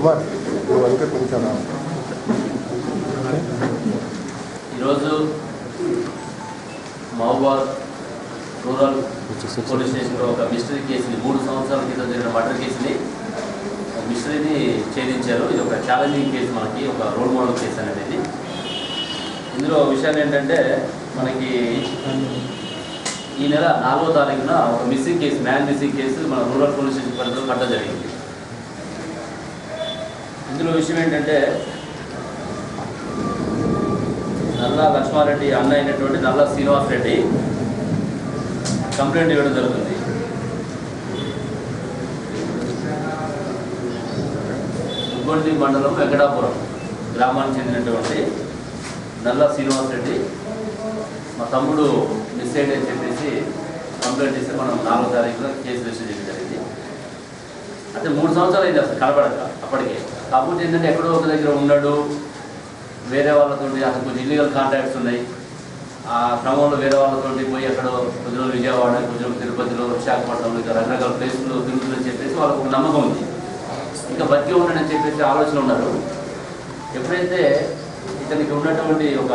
కుమార్ నువ్వు వెనక కొంచెం రా. ఈరోజు మహబాద్ రూరల్ పోలీస్ స్టేషన్లో ఒక మిస్టరీ కేసుని మూడు సంవత్సరాల క్రితం జరిగిన మర్డర్ కేసుని ఒక మిస్టరీని ఛేదించారు ఇది ఒక ఛాలెంజింగ్ కేసు మనకి ఒక రోల్ మోడల్ కేసు అనేది ఇది. ఇందులో విషయాలు ఏంటంటే మనకి ఈ నెల నాలుగో తారీఖున ఒక missing case man missing case మన రూరల్ పోలీస్ స్టేషన్ పరిధిలో కట్టడం జరిగింది ఇందులో విషయం ఏంటంటే నల్లా లక్ష్మారెడ్డి అన్న అయినటువంటి నల్లా శ్రీనివాస్ రెడ్డి కంప్లైంట్ ఇవ్వడం జరుగుతుంది. ఉగ్గొండి మండలం వెంకటాపురం గ్రామానికి చెందినటువంటి నల్లా శ్రీనివాస్ రెడ్డి మా తమ్ముడు మిస్ అయ్యి అని చెప్పేసి కంప్లైంట్ ఇస్తే మనం నాలుగో తారీఖున కేసు రిజిస్టర్ చేయడం జరిగింది. అంటే మూడు సంవత్సరాలు అయింది అసలు కనపడక అప్పటికే. కాకపోతే ఏంటంటే ఎక్కడో ఒక దగ్గర ఉన్నాడు వేరే వాళ్ళతో అసలు కొంచెం ఇల్లీగల్ కాంట్రాక్ట్స్ ఉన్నాయి. ఆ క్రమంలో వేరే వాళ్ళతో పోయి ఎక్కడో కొద్దిలో విజయవాడ కొద్దిలో తిరుపతిలో విశాఖపట్నంలో ఇంకా రకరకాల ప్లేసులు తిరుగుతుందని చెప్పేసి వాళ్ళకు ఒక నమ్మకం ఉంది. ఇంకా బతికి ఉండడని చెప్పేసి ఆలోచన ఉన్నారు. ఎప్పుడైతే ఇతనికి ఉన్నటువంటి ఒక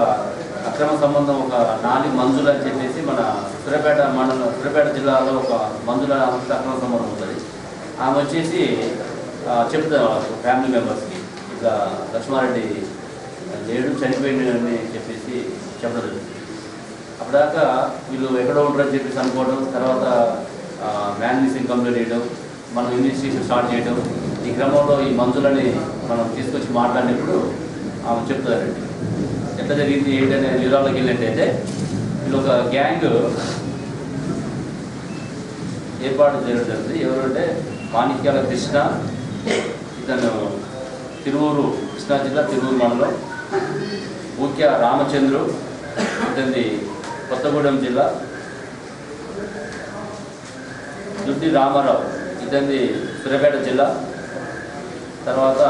అక్రమ సంబంధం ఒక నాని మంజుల అని చెప్పేసి మన సూర్యాపేట మండలం సూర్యాపేట జిల్లాలో ఒక మంజుల అక్రమ సంబంధం ఉంటుంది. ఆమె వచ్చేసి చెప్తాను చెప్తారు వాళ్ళకు ఫ్యామిలీ మెంబర్స్కి ఇట్లా లక్ష్మారెడ్డి లేడు చనిపోయింది అని చెప్పేసి చెప్పడం అప్పటిదాకా వీళ్ళు ఎక్కడో ఉంటారని చెప్పేసి అనుకోవడం తర్వాత మ్యాన్ కంప్లీట్ కంప్లైంట్ చేయడం మనం ఇన్వెస్టిగేషన్ స్టార్ట్ చేయడం ఈ క్రమంలో ఈ మందులని మనం తీసుకొచ్చి మాట్లాడినప్పుడు ఆమె చెప్తారండి ఎట్లా జరిగింది ఏంటనే వివరాలకు వెళ్ళినట్టయితే వీళ్ళు ఒక గ్యాంగ్ ఏర్పాటు చేయడం జరిగింది. ఎవరంటే మాణిక్యాల కృష్ణ ఇతను తిరువూరు కృష్ణా జిల్లా తిరువూరు మండలం. ముఖ్య రామచంద్రు ఇతని కొత్తగూడెం జిల్లా. దుడ్డి రామారావు ఇతని సూర్యాపేట జిల్లా. తర్వాత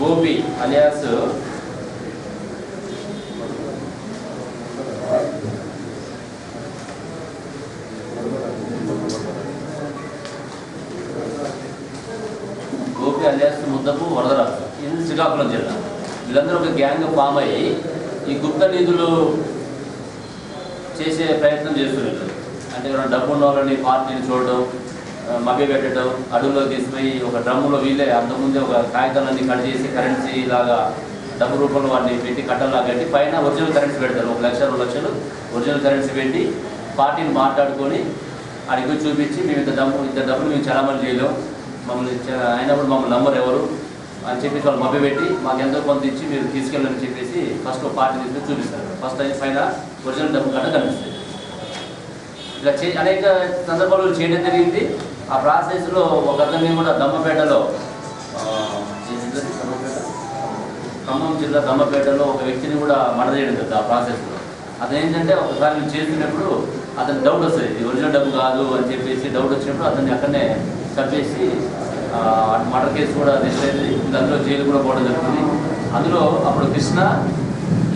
గోపి అలియాస్ గోపి అలియాస్ ముద్దపు వరదరాజు ఇది శ్రీకాకుళం జిల్లా. వీళ్ళందరూ ఒక గ్యాంగ్ ఫామ్ అయ్యి ఈ గుప్త నిధులు చేసే ప్రయత్నం చేస్తున్నారు. అంటే ఎవరైనా డబ్బు ఉన్న వాళ్ళని పార్టీని చూడడం మభ్య పెట్టడం అడవుల్లో తీసుకుపోయి ఒక డ్రమ్ములో వీళ్ళే అంతకుముందే ఒక కాగితాలన్నీ కట్ చేసి కరెన్సీ లాగా డబ్బు రూపంలో వాటిని పెట్టి కట్టలాగా కట్టి పైన ఒరిజినల్ కరెన్సీ పెడతారు. ఒక లక్ష రెండు లక్షలు ఒరిజినల్ కరెన్సీ పెట్టి పార్టీని మాట్లాడుకొని అడిగి చూపించి మేము ఇంత డబ్బు ఇంత డబ్బులు మేము చలామణి చేయలేం. మమ్మల్ని అయినప్పుడు మమ్మల్ని నంబర్ ఎవరు. అని చెప్పేసి వాళ్ళు మభ్య పెట్టి మాకు ఎంతో కొంత ఇచ్చి మీరు తీసుకెళ్ళని చెప్పేసి ఫస్ట్ ఒక పార్టీ తీసుకుని చూపిస్తారు. ఫస్ట్ అయితే పైన ఒరిజినల్ డబ్బు కట్ట కనిపిస్తుంది. ఇలా చే అనేక సందర్భాలు చేయడం జరిగింది. ఆ ప్రాసెస్లో ఒక అతన్ని కూడా దమ్మపేటలో ఖమ్మం జిల్లా దమ్మపేటలో ఒక వ్యక్తిని కూడా మర్డర్ చేయడం జరిగింది ఆ ప్రాసెస్లో. అదేంటంటే ఒకసారి నేను చేసినప్పుడు అతనికి డౌట్ వస్తుంది. ఇది ఒరిజినల్ డబ్బు కాదు అని చెప్పేసి డౌట్ వచ్చినప్పుడు అతన్ని అక్కడనే కట్టేసి మర్డర్ కేసు కూడా రిజిస్టర్ అయింది దాంట్లో జైలు కూడా పోవడం జరుగుతుంది. అందులో అప్పుడు కృష్ణ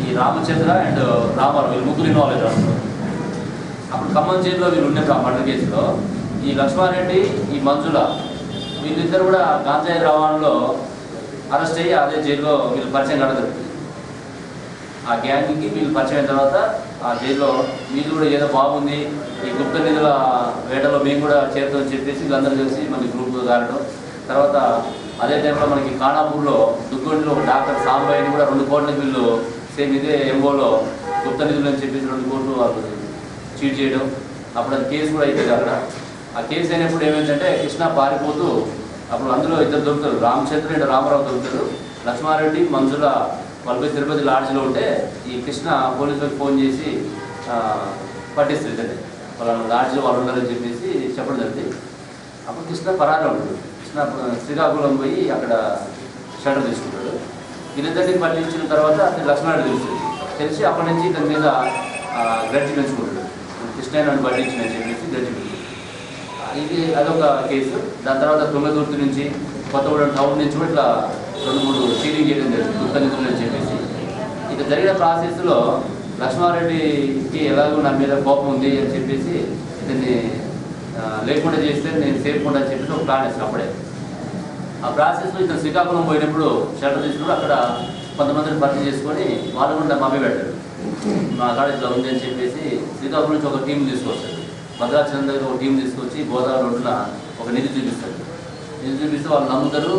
ఈ రామచంద్ర అండ్ రామారావు వీళ్ళు ముగ్గురు ఇన్వాల్వ్ అయ్యారు అందులో అప్పుడు ఖమ్మం జైల్లో వీళ్ళు ఉన్నప్పుడు ఆ మర్డర్ కేసులో. ఈ లక్ష్మారెడ్డి ఈ మంజుల వీళ్ళిద్దరు కూడా గాంజాయి రవాణాలో అరెస్ట్ అయ్యి అదే జైల్లో వీళ్ళు పరిచయం కావడం జరుగుతుంది. ఆ గ్యాంగ్కి వీళ్ళు పరిచయం తర్వాత ఆ దీనిలో మీరు కూడా ఏదో బాగుంది ఈ గుప్త నిధుల వేటలో మేము కూడా చేరుతామని చెప్పేసి వీళ్ళందరూ కలిసి మళ్ళీ గ్రూప్ కారడం తర్వాత అదే టైంలో మనకి కాణాపూర్లో దుగ్గొండిలో ఒక డాక్టర్ సాంబాయిని కూడా రెండు కోట్ల వీళ్ళు సేమ్ ఇదే ఎంబోలో గుప్త నిధులు అని చెప్పేసి రెండు కోట్లు వాళ్ళు చీట్ చేయడం. అప్పుడు అది కేసు కూడా అవుతుంది అక్కడ. ఆ కేసు అయినప్పుడు ఏమైందంటే కృష్ణ పారిపోతూ అప్పుడు అందులో ఇద్దరు దొరుకుతారు రామచంద్ర అండ్ రామారావు దొరుకుతారు. లక్ష్మారెడ్డి మంజుల వాళ్ళపై తిరుపతి లాడ్జ్లో ఉంటే ఈ కృష్ణ పోలీసులకు ఫోన్ చేసి పట్టిస్తుంది పట్టిస్తారు వాళ్ళ లాడ్జ్లో వాళ్ళు ఉండాలని చెప్పేసి చెప్పడం జరిగింది. అప్పుడు కృష్ణ పరాగా ఉంటాడు కృష్ణ శ్రీకాకుళం పోయి అక్కడ షటర్ తీసుకుంటాడు. వీళ్ళిద్దరిని పట్టించిన తర్వాత అతని లక్ష్మణుడు తెలుస్తుంది. తెలిసి అప్పటి నుంచి ఇతని మీద గడ్డి పెంచుకుంటాడు. కృష్ణ నన్ను పట్టించిన చెప్పేసి గడ్డి ఇది అదొక కేసు. దాని తర్వాత తుంగతుర్తి నుంచి కొత్తగూడెం టౌన్ నుంచి కూడా ఇట్లా రెండు మూడు సీలింగ్ చేయడం జరిగింది గుర్తని అని చెప్పేసి. ఇక జరిగిన ప్రాసెస్లో లక్ష్మారెడ్డికి ఎలాగో నా మీద కోపం ఉంది అని చెప్పేసి దీన్ని లేకుండా చేస్తే నేను సేఫ్కుండా అని చెప్పేసి ఒక ప్లాన్ వేసాను అప్పుడే. ఆ ప్రాసెస్లో ఇతను శ్రీకాకుళం పోయినప్పుడు షెల్టర్ తీసుకున్నప్పుడు అక్కడ కొంతమందిని భర్తీ చేసుకొని వాళ్ళు కూడా మమ్మీ పెట్టారు మా కాలేజ్లో ఉంది అని చెప్పేసి శ్రీకాకుళం నుంచి ఒక టీం తీసుకొస్తాడు భద్రాచలం దగ్గర ఒక టీం తీసుకొచ్చి గోదావరి ఒడ్డున ఒక నిధి చూపిస్తాడు నిధి చూపిస్తే వాళ్ళు నమ్ముతారు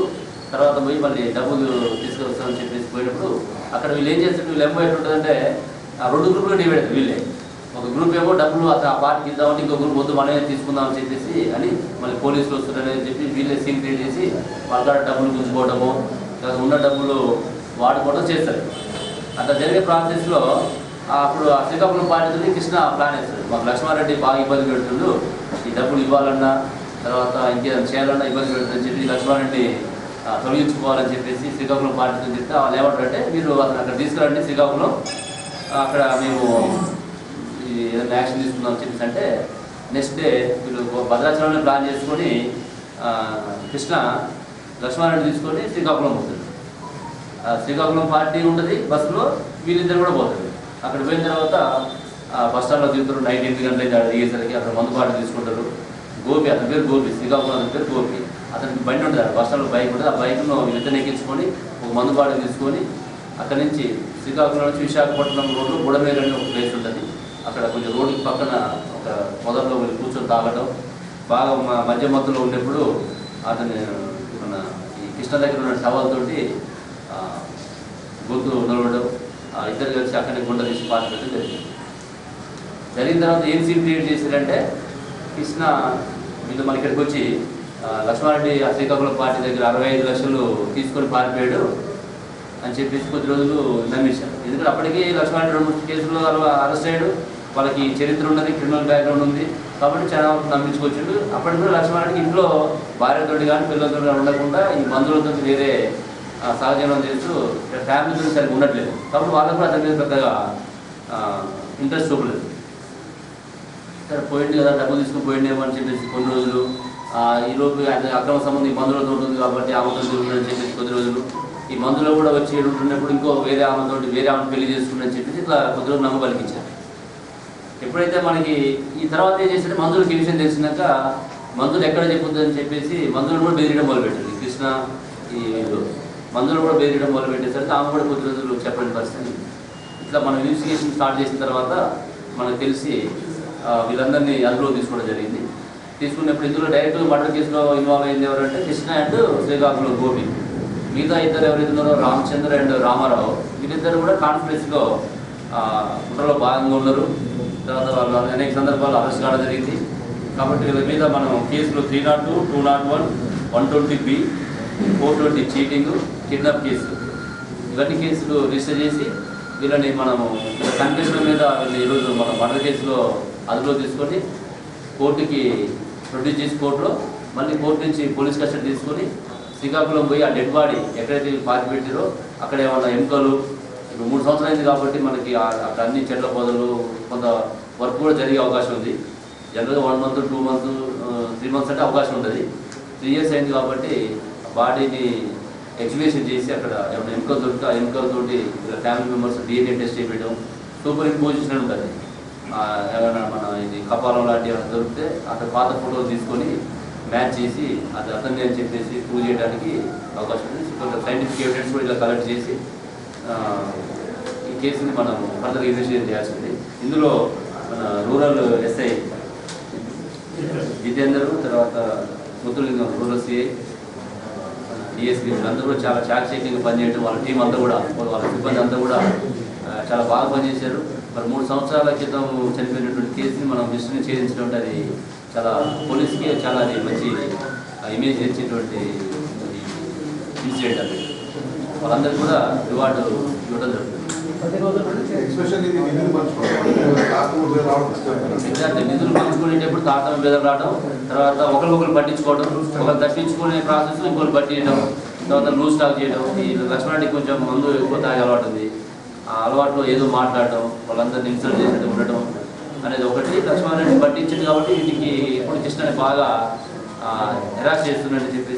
తర్వాత పోయి మళ్ళీ డబ్బులు తీసుకొస్తామని చెప్పేసి పోయినప్పుడు అక్కడ వీళ్ళు ఏం చేస్తారు? వీళ్ళు ఏమో ఎట్లుంటుందంటే ఆ రెండు గ్రూపులు డివైడ్ వీళ్ళే. ఒక గ్రూప్ ఏమో డబ్బులు అతను ఆ పార్టీకి ఇద్దామంటే ఇంకో గ్రూప్ వద్దు మనమే తీసుకుందామని చెప్పేసి అని మళ్ళీ పోలీసులు వస్తున్నారని చెప్పి వీళ్ళే సీన్ క్రియేట్ చేసి వాళ్ళ డబ్బులు గుంజుకోవడము తర్వాత ఉన్న డబ్బులు వాడుకోవడం చేస్తారు. అట్లా జరిగే ప్రాసెస్లో అప్పుడు ఆ శ్రీకాకుళం పార్టీ కృష్ణ ప్లాన్ వేస్తాడు మాకు లక్ష్మారెడ్డి బాగా ఇబ్బంది పెడుతుండు ఈ డబ్బులు ఇవ్వాలన్నా తర్వాత ఇంకేదైనా చేయాలన్నా ఇబ్బంది పెడుతుందని చెప్పి లక్ష్మారెడ్డి తొలగించుకోవాలని చెప్పేసి శ్రీకాకుళం పార్టీతో చెప్తే వాళ్ళు ఏమంటారంటే మీరు అతను అక్కడ తీసుకురండి శ్రీకాకుళం. అక్కడ మేము ఈ ఏదైనా యాక్షన్ తీసుకుందాం చెప్పేసి అంటే నెక్స్ట్ డే వీళ్ళు భద్రాచలంలో ప్లాన్ చేసుకొని కృష్ణ లక్ష్మారెడ్డి తీసుకొని శ్రీకాకుళం పోతుంది శ్రీకాకుళం పార్టీ ఉంటుంది బస్సులో వీళ్ళిద్దరు కూడా పోతుంది అక్కడ పోయిన తర్వాత బస్ స్టాండ్లో దిగుతారు నైట్ ఎనిమిది గంటలకి అక్కడ దిగేసరికి అక్కడ మందు పార్టీ తీసుకుంటారు. గోపి అతని పేరు గోపి శ్రీకాకుళం అతని పేరు గోపి. అతనికి బండి ఉండదు బస్ స్టాండ్లో బైక్ ఉంటుంది. ఆ బైక్ను వీళ్ళిద్దరిని ఎక్కించుకొని ఒక మందు పార్టీ తీసుకొని అక్కడి నుంచి శ్రీకాకుళం నుంచి విశాఖపట్నం రోడ్డు బుడమేరు అనే ఒక ప్లేస్ ఉంటుంది. అక్కడ కొంచెం రోడ్డుకి పక్కన ఒక పొదల్లో వెళ్ళి కూర్చొని తాగడం బాగా మా మధ్య మధ్యలో ఉన్నప్పుడు అతను మన ఈ కృష్ణ దగ్గర ఉన్న టవల్ గొంతు నడవడం ఇద్దరు కలిసి అక్కడిని గుండ తీసి పాట పెట్టడం జరిగింది. జరిగిన తర్వాత ఏం సీన్ క్రియేట్ చేశారంటే కృష్ణ వీళ్ళు మన ఇక్కడికి వచ్చి లక్ష్మారెడ్డి శ్రీకాకుళం పార్టీ దగ్గర అరవై ఐదు లక్షలు తీసుకొని పారిపోయాడు అని చెప్పేసి కొద్ది రోజులు నమ్మించారు ఎందుకంటే అప్పటికి లక్ష్మారెడ్డి రెండు మూడు కేసుల్లో అరెస్ట్ అయ్యాడు. వాళ్ళకి చరిత్ర ఉన్నది క్రిమినల్ బ్యాక్గ్రౌండ్ ఉంది. కాబట్టి చాలా నమ్మించుకొచ్చిండు. అప్పటి అప్పటికి కూడా లక్ష్మారెడ్డికి ఇంట్లో భార్యతోటి కానీ పిల్లలతో కానీ ఉండకుండా ఈ మందులతో వేరే సహజీవనం చేస్తూ ఫ్యామిలీతో సరిగ్గా ఉండట్లేదు. కాబట్టి వాళ్ళకు కూడా అతని మీద పెద్దగా ఇంట్రెస్ట్ చూపలేదు. సరే పోయింది కదా డబ్బులు తీసుకుని పోయిండేమో అని చెప్పేసి కొన్ని రోజులు ఈ లోపు అక్రమ సంబంధం ఈ మందులతో ఉంటుంది కాబట్టి ఆమెతో తిరుగుతుందని చెప్పేసి కొద్ది రోజులు. ఈ మందులో కూడా వచ్చి ఉంటున్నప్పుడు ఇంకో వేరే ఆమెతో వేరే ఆమెను పెళ్ళి చేసుకుందని చెప్పేసి ఇట్లా కొద్ది రోజులు నమ్మ పలికించారు ఎప్పుడైతే మనకి ఈ తర్వాత ఏం చేశారంటే మందులకి ఈ విషయం తెలిసినాక మందులు ఎక్కడ చెప్పుద్ది అని చెప్పేసి మందులు కూడా బెదిరియడం మొదలుపెట్టింది కృష్ణ ఈ మందులు కూడా బెదిరియడం మొదలుపెట్టేసరికి ఆమె కూడా కొద్ది రోజులు చెప్పని పరిస్థితి ఇట్లా మనం ఇన్వెస్టిగేషన్ స్టార్ట్ చేసిన తర్వాత మనకు తెలిసి వీళ్ళందరినీ అదుపులో తీసుకోవడం జరిగింది. తీసుకున్నప్పుడు ఇందులో డైరెక్ట్ మర్డర్ కేసులో ఇన్వాల్వ్ అయింది ఎవరంటే కృష్ణ అండ్ శ్రీకాకుళం గోపి. మిగతా ఇద్దరు ఎవరైతే రామచంద్ర అండ్ రామారావు వీరిద్దరు కూడా కాన్ఫరెన్స్లో కుట్రలో భాగంగా ఉన్నారు. తర్వాత వాళ్ళు అనేక సందర్భాల్లో అరెస్ట్ కావడం జరిగింది. కాబట్టి వీళ్ళ మీద మనం కేసులు three nought two two nought one one twenty B four twenty cheating kidnap case ఇవన్నీ కేసులు రిజిస్టర్ చేసి వీళ్ళని మనము కన్ఫెషన్ మీద వీళ్ళు ఈరోజు మనం మర్డర్ కేసులో అదుపులో తీసుకొని కోర్టుకి ప్రొడ్యూస్ చేసి కోర్టులో మళ్ళీ కోర్టు నుంచి పోలీస్ కస్టడీ తీసుకొని శ్రీకాకుళం పోయి ఆ డెడ్ బాడీ ఎక్కడైతే పాతి పెట్టారో అక్కడ ఏమన్నా ఎముకలు ఇప్పుడు మూడు సంవత్సరాలు అయింది కాబట్టి మనకి అక్కడ అన్ని చెట్ల పొదలు కొంత వర్క్ కూడా జరిగే అవకాశం ఉంది. జనరల్గా one month two month three months అంటే అవకాశం ఉంటుంది. త్రీ ఇయర్స్ అయింది కాబట్టి బాడీని ఎగ్జిబిషన్ చేసి అక్కడ ఏమైనా ఎముకలు దొరికితే ఆ ఎముకలతోటి ఫ్యామిలీ మెంబర్స్ డిఎన్ఏ టెస్ట్ చేయడం సూపర్ ఇంపోజిషన్ ఉంటుంది. ఏమైనా మన ఇది కపాలం లాంటివి ఏమైనా దొరికితే అక్కడ పాత ఫోటోలు తీసుకొని మ్యాచ్ చేసి అది అతన్ని అని చెప్పేసి ప్రూవ్ చేయడానికి అవకాశం ఉంది. కొంత సైంటిఫిక్ ఎవిడెన్స్ కూడా ఇలా కలెక్ట్ చేసి ఈ కేసుని మనం ఫర్దర్ ఇన్వెస్టిగేట్ చేయాల్సింది. ఇందులో మన రూరల్ ఎస్ఐ జితేందర్ తర్వాత ముత్తులింగం రూరల్ సిఐ డిఎస్పీ అందరూ కూడా చాలా చాకచక్యంగా పనిచేయడం వాళ్ళ టీం అంతా కూడా వాళ్ళ సిబ్బంది అంతా కూడా చాలా బాగా పనిచేశారు. మరి మూడు సంవత్సరాల క్రితం చనిపోయినటువంటి కేసుని మనం విష్ణుని ఛేదించడం అది చాలా పోలీస్కి చాలా అది మంచి ఇమేజ్ ఇచ్చేటువంటి ఇన్సిడెంట్ అది వాళ్ళందరికీ కూడా రివార్డు ఇవ్వడం జరుగుతుంది. నిధులు పంచుకునేటప్పుడు తారతమ్య భేదాలు రావడం తర్వాత ఒకరికొకరు పట్టించుకోవడం ఒకరు తప్పించుకునే ప్రాసెస్ ఇంకొకరు పట్టించడం తర్వాత లూజ్ స్టాక్ చేయడం ఈ లక్ష్మణానికి కొంచెం మందు ఎక్కువ తాగే అలవాటు ఉంది. అలవాటులో ఏదో మాట్లాడడం వాళ్ళందరినీ ఇన్సల్ట్ చేసేటట్టు ఉండటం అనేది ఒకటి. లక్ష్మణరెడ్డి పట్టించింది కాబట్టి వీటికి ఇప్పుడు కృష్ణని బాగా హెరాస్ చేస్తున్నాడని చెప్పి